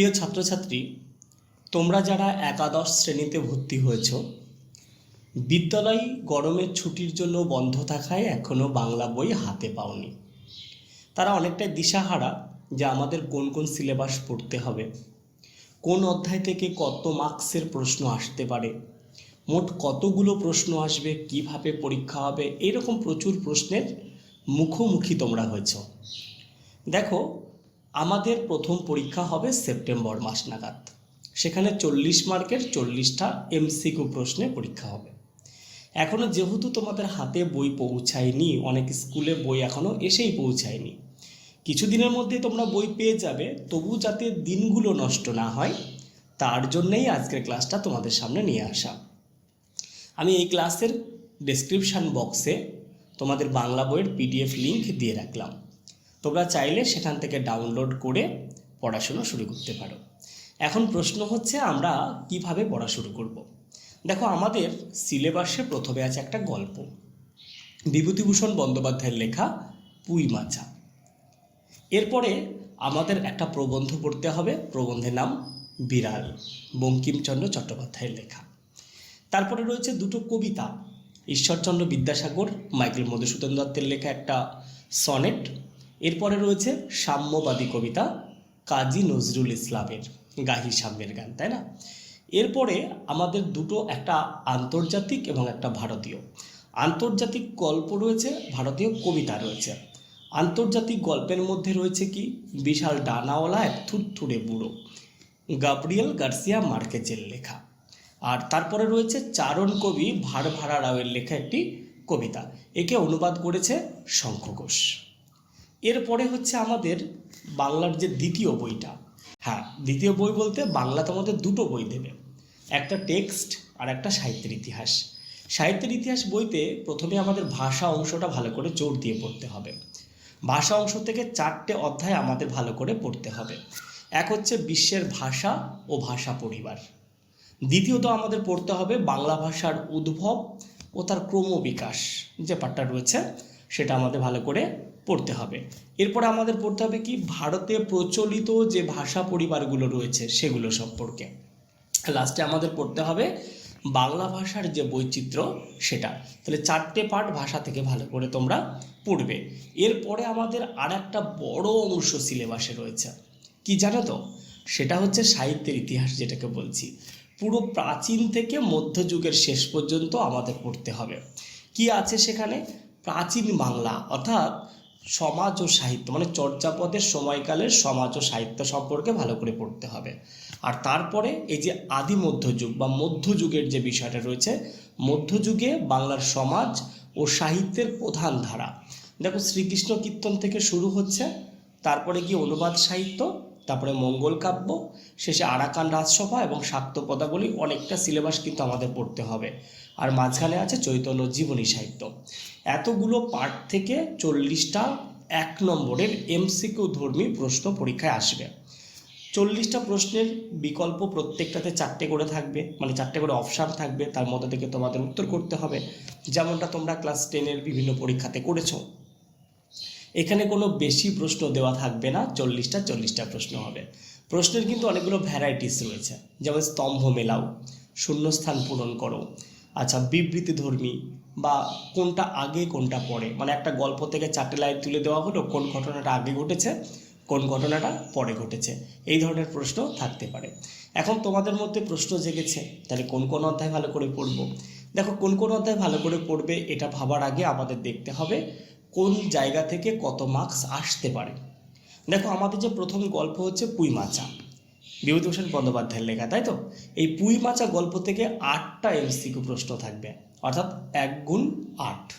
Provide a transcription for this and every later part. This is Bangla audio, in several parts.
প্রিয় ছাত্রছাত্রী, তোমরা যারা একাদশ শ্রেণীতে ভর্তি হয়েছ, বিদ্যালয় গরমের ছুটির জন্য বন্ধ থাকায় এখনও বাংলা বই হাতে পাওনি। তারা অনেকটাই দিশাহারা যে আমাদের কোন কোন সিলেবাস পড়তে হবে, কোন অধ্যায় থেকে কত মার্কসের প্রশ্ন আসতে পারে, মোট কতগুলো প্রশ্ন আসবে, কীভাবে পরীক্ষা হবে, এরকম প্রচুর প্রশ্নের মুখোমুখি তোমরা হয়েছ। দেখো আমাদের প্রথম পরীক্ষা হবে সেপ্টেম্বর মাস নাগাদ। সেখানে চল্লিশ মার্কের চল্লিশটা এমসিকিউ প্রশ্নে পরীক্ষা হবে। এখনও যেহেতু তোমাদের হাতে বই পৌঁছায়নি, অনেক স্কুলে বই এখনও এসেই পৌঁছায়নি। কিছুদিনের মধ্যে তোমরা বই পেয়ে যাবে, তবু যাতে দিনগুলো নষ্ট না হয়, তার জন্যেই আজকের ক্লাসটা তোমাদের সামনে নিয়ে আসা। আমি এই ক্লাসের ডেসক্রিপশান বক্সে তোমাদের বাংলা বইয়ের পিডিএফ লিংক দিয়ে রাখলাম। তোমরা চাইলে সেখান থেকে ডাউনলোড করে পড়াশুনো শুরু করতে পারো। এখন প্রশ্ন হচ্ছে, আমরা কীভাবে পড়া শুরু করব। দেখো, আমাদের সিলেবাসে প্রথমে আছে একটা গল্প। বিভূতিভূষণ বন্দ্যোপাধ্যায়ের লেখা পুই মাছা। এরপরে আমাদের একটা প্রবন্ধ পড়তে হবে। প্রবন্ধের নাম বিড়াল, বঙ্কিমচন্দ্র চট্টোপাধ্যায়ের লেখা। তারপরে রয়েছে দুটো কবিতা, ঈশ্বরচন্দ্র বিদ্যাসাগর, মাইকেল মধুসূদন দত্তের লেখা একটা সনেট এরপরে রয়েছে সাম্যবাদী কবিতা কাজী নজরুল ইসলামের গাহি সাম্যের গান, তাই না? এরপরে আমাদের দুটো একটা আন্তর্জাতিক এবং একটা ভারতীয়। আন্তর্জাতিক গল্প রয়েছে, ভারতীয় কবিতা রয়েছে। আন্তর্জাতিক গল্পের মধ্যে রয়েছে কি? বিশাল ডানাওয়ালা এক থুরথুরে বুড়ো, গাব্রিয়েল গার্সিয়া মার্কেজের লেখা। আর তারপরে রয়েছে চারণ কবি ভাড়ভাড়া রাওয়ের লেখা একটি কবিতা। একে অনুবাদ করেছে শঙ্খ ঘোষ। এরপরে হচ্ছে আমাদের বাংলার যে দ্বিতীয় বইটা। হ্যাঁ দ্বিতীয় বই বলতে বাংলা তোমাদের দুটো বই দেবে। একটা টেক্সট আর একটা সাহিত্যের ইতিহাস। সাহিত্যের ইতিহাস বইতে প্রথমে আমাদের ভাষা অংশটা ভালো করে জোর দিয়ে পড়তে হবে। ভাষা অংশ থেকে চারটে অধ্যায় আমাদের ভালো করে পড়তে হবে। এক হচ্ছে বিশ্বের ভাষা ও ভাষা পরিবার। দ্বিতীয়ত আমাদের পড়তে হবে বাংলা ভাষার উদ্ভব ও তার ক্রমবিকাশ। যে পাঠটা রয়েছে, সেটা আমাদের ভালো করে পড়তে হবে। এরপরে আমাদের পড়তে হবে কি? ভারতে প্রচলিত যে ভাষা পরিবারগুলো রয়েছে সেগুলো সম্পর্কে। লাস্টে আমাদের পড়তে হবে বাংলা ভাষার যে বৈচিত্র্য সেটা। তাহলে চারটে পার্ট ভাষা থেকে ভালো করে তোমরা পড়বে। এরপরে আমাদের আর একটা বড় অংশ সিলেবাসে রয়েছে। কি জানো তো? সেটা হচ্ছে সাহিত্যের ইতিহাস যেটাকে বলছি। পুরো প্রাচীন থেকে মধ্যযুগের শেষ পর্যন্ত আমাদের পড়তে হবে। কি আছে সেখানে? প্রাচীন বাংলা, অর্থাৎ সমাজ ও সাহিত্য মানে চর্যাপদের সময়কালের সমাজ ও সাহিত্য সম্পর্কে ভালো করে পড়তে হবে। আর তারপরে এই যে আদি মধ্যযুগ বা মধ্যযুগের যে বিষয়টা রয়েছে, মধ্যযুগে বাংলার সমাজ ও সাহিত্যের প্রধান ধারা। দেখো শ্রীকৃষ্ণ কীর্তন থেকে শুরু হচ্ছে, তারপরে কি অনুবাদ সাহিত্য তারপরে মঙ্গল কাব্য, শেষে আরাকান রাজসভা এবং শাক্ত অনেকটা সিলেবাস কিন্তু আমাদের পড়তে হবে। আর মাঝখানে আছে চৈতন্য জীবনী সাহিত্য। এতগুলো পার্ট থেকে চল্লিশটা এক নম্বরের এমসিকিউ ধর্মী প্রশ্ন পরীক্ষায় আসবে। চল্লিশটা প্রশ্নের বিকল্প প্রত্যেকটাতে চারটে করে থাকবে মানে চারটে করে অপশান থাকবে, তার মধ্যে থেকে তোমাদের উত্তর করতে হবে। যেমনটা তোমরা ক্লাস টেনের বিভিন্ন পরীক্ষাতে করেছ। এখানে কোনো বেশি প্রশ্ন দেওয়া থাকবে না, চল্লিশটা চল্লিশটা প্রশ্ন হবে। প্রশ্নের কিন্তু অনেকগুলো ভ্যারাইটিস রয়েছে, যেমন স্তম্ভ মেলাও, শূন্যস্থান পূরণ করো আচ্ছা বিবৃতি ধর্মী, বা কোনটা আগে, কোনটা পরে। মানে একটা গল্প থেকে চারটে লাইন তুলে দেওয়া হলো, কোন ঘটনাটা আগে ঘটেছে, কোন ঘটনাটা পরে ঘটেছে, এই ধরনের প্রশ্ন থাকতে পারে। এখন তোমাদের মধ্যে প্রশ্ন জেগেছে, তাহলে কোন কোন অধ্যায় ভালো করে পড়ব? দেখো, কোন কোন অধ্যায় ভালো করে পড়বে, এটা ভাবার আগে আমাদের দেখতে হবে কোন জায়গা থেকে কত মার্কস আসতে পারে? দেখো, আমাদের যে প্রথম গল্প হচ্ছে পুই মাচা। বিভূতিভূষণ বন্দ্যোপাধ্যায়ের লেখা, তাই তো? এই পুই মাচা গল্প থেকে আটটা এমসিকিউ প্রশ্ন থাকবে, অর্থাৎ এক গুণ আট।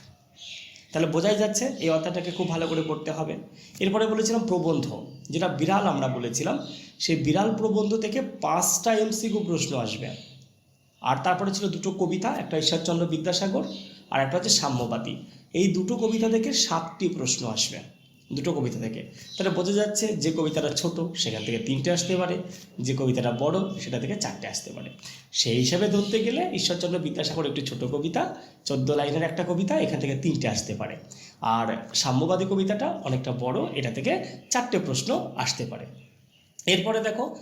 তাহলে বোঝাই যাচ্ছে এই অধ্যায়টাকে খুব ভালো করে পড়তে হবে। এরপরে বলেছিলাম প্রবন্ধ, যেটা বিড়াল আমরা বলেছিলাম, সেই বিড়াল প্রবন্ধ থেকে পাঁচটা এমসিকিউ প্রশ্ন আসবে। আর তারপরে ছিল দুটো কবিতা, একটা ঈশ্বরচন্দ্র বিদ্যাসাগর আর একটা হচ্ছে সাম্যবাদী। এই দুটো কবিতা থেকে সাতটি প্রশ্ন আসবে। দুটো কবিতা থেকে। তাহলে বোঝা যাচ্ছে যে কবিতাটা ছোট, সেখান থেকে তিনটে আসতে পারে। যে কবিতাটা বড়, সেটা থেকে চারটে আসতে পারে। সেই হিসাবে ধরতে গেলে ঈশ্বরচন্দ্র বিদ্যাসাগর একটি ছোট কবিতা, চোদ্দ লাইনের একটা কবিতা, এখান থেকে তিনটে আসতে পারে। আর সাম্যবাদী কবিতাটা অনেকটা বড়, এটা থেকে চারটে প্রশ্ন আসতে পারে। এরপরে দেখো,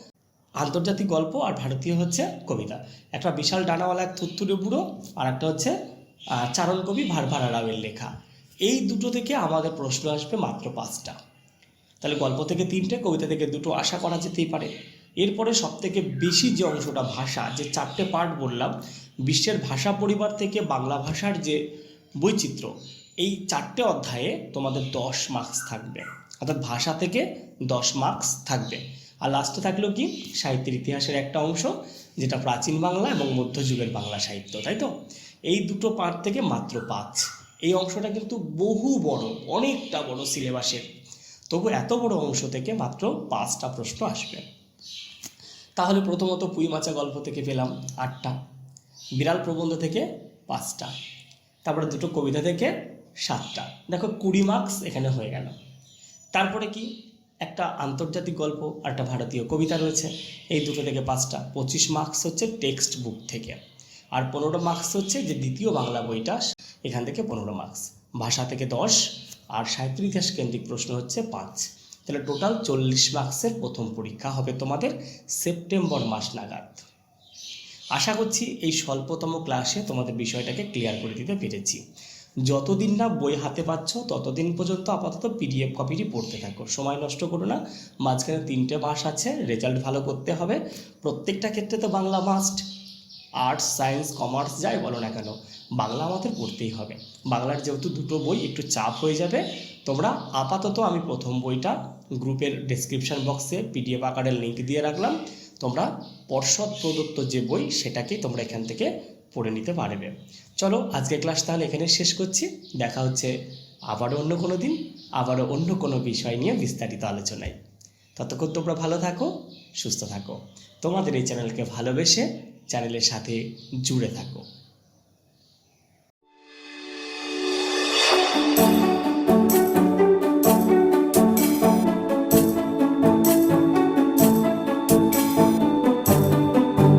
আন্তর্জাতিক গল্প আর ভারতীয় হচ্ছে কবিতা। একটা বিশাল ডানাওয়ালা এক থুত্তুরে বুড়ো আর একটা হচ্ছে চারণ কবি ভারভারা রাওয়ের লেখা। এই দুটো থেকে আমাদের প্রশ্ন আসবে মাত্র পাঁচটা। তাহলে গল্প থেকে তিনটে, কবিতা থেকে দুটো আশা করা যেতেই পারে। এরপরে সব থেকে বেশি যে অংশটা ভাষা, যে চারটে পার্ট বললাম, বিশ্বের ভাষা পরিবার থেকে বাংলা ভাষার যে বৈচিত্র্য, এই চারটে অধ্যায়ে তোমাদের দশ মার্কস থাকবে। অর্থাৎ ভাষা থেকে দশ মার্কস থাকবে। আর লাস্টে থাকল কি? সাহিত্যের ইতিহাসের একটা অংশ, যেটা প্রাচীন বাংলা এবং মধ্যযুগের বাংলা সাহিত্য, তাই তো? এই দুটো পার্ট থেকে মাত্র পাঁচ। এই অংশটা কিন্তু বহু বড়, অনেকটা বড় সিলেবাসের তবু এত বড় অংশ থেকে মাত্র পাঁচটা প্রশ্ন আসবে। তাহলে প্রথমত পুঁই মাচা গল্প থেকে পেলাম আটটা, বিড়াল প্রবন্ধ থেকে পাঁচটা, তারপরে দুটো কবিতা থেকে সাতটা। দেখো কুড়ি মার্কস এখানে হয়ে গেল। তারপরে কি? একটা আন্তর্জাতিক গল্প আর একটা ভারতীয় কবিতা রয়েছে। এই দুটো থেকে পাঁচটা, পঁচিশ মার্কস হচ্ছে টেক্সট বুক থেকে। আর পনেরো মার্কস হচ্ছে যে দ্বিতীয় বাংলা বইটা, এখান থেকে পনেরো মার্কস ভাষা থেকে দশ, আর সাহিত্য ইতিহাস কেন্দ্রিক প্রশ্ন হচ্ছে পাঁচ। তাহলে টোটাল চল্লিশ মার্কসের প্রথম পরীক্ষা হবে তোমাদের সেপ্টেম্বর মাস নাগাদ। আশা করছি এই স্বল্পতম ক্লাসে তোমাদের বিষয়টাকে ক্লিয়ার করে দিতে পেরেছি। যতদিন না বই হাতে পাচ্ছ, ততদিন পর্যন্ত আপাতত পিডিএফ কপিটি পড়তে থাকো। সময় নষ্ট করো না, মাঝখানে তিনটে মাস আছে রেজাল্ট ভালো করতে হবে। প্রত্যেকটা ক্ষেত্রে তো Bangla must arts science commerce যাই বলো না কেন, বাংলা আমাদের পড়তেই হবে। বাংলার যেহেতু দুটো বই, একটু চাপ হয়ে যাবে, তোমরা আপাতত আমি প্রথম বইটা গ্রুপের ডেসক্রিপশন বক্সে পিডিএফ আকারের লিঙ্ক দিয়ে রাখলাম, তোমরা পর্ষদ প্রদত্ত যে বই সেটাকেই তোমরা এখান থেকে পড়ে নিতে পারবে। চলো আজকে ক্লাস তাহলে এখানে শেষ করছি, দেখা হচ্ছে আবারও অন্য কোনো দিন, আবারও অন্য কোনো বিষয় নিয়ে বিস্তারিত আলোচনায়। ততক্ষণ তোমরা ভালো থাকো, সুস্থ থাকো। তোমাদের এই চ্যানেলকে ভালোবেসে চ্যানেলের সাথে জুড়ে থাকো।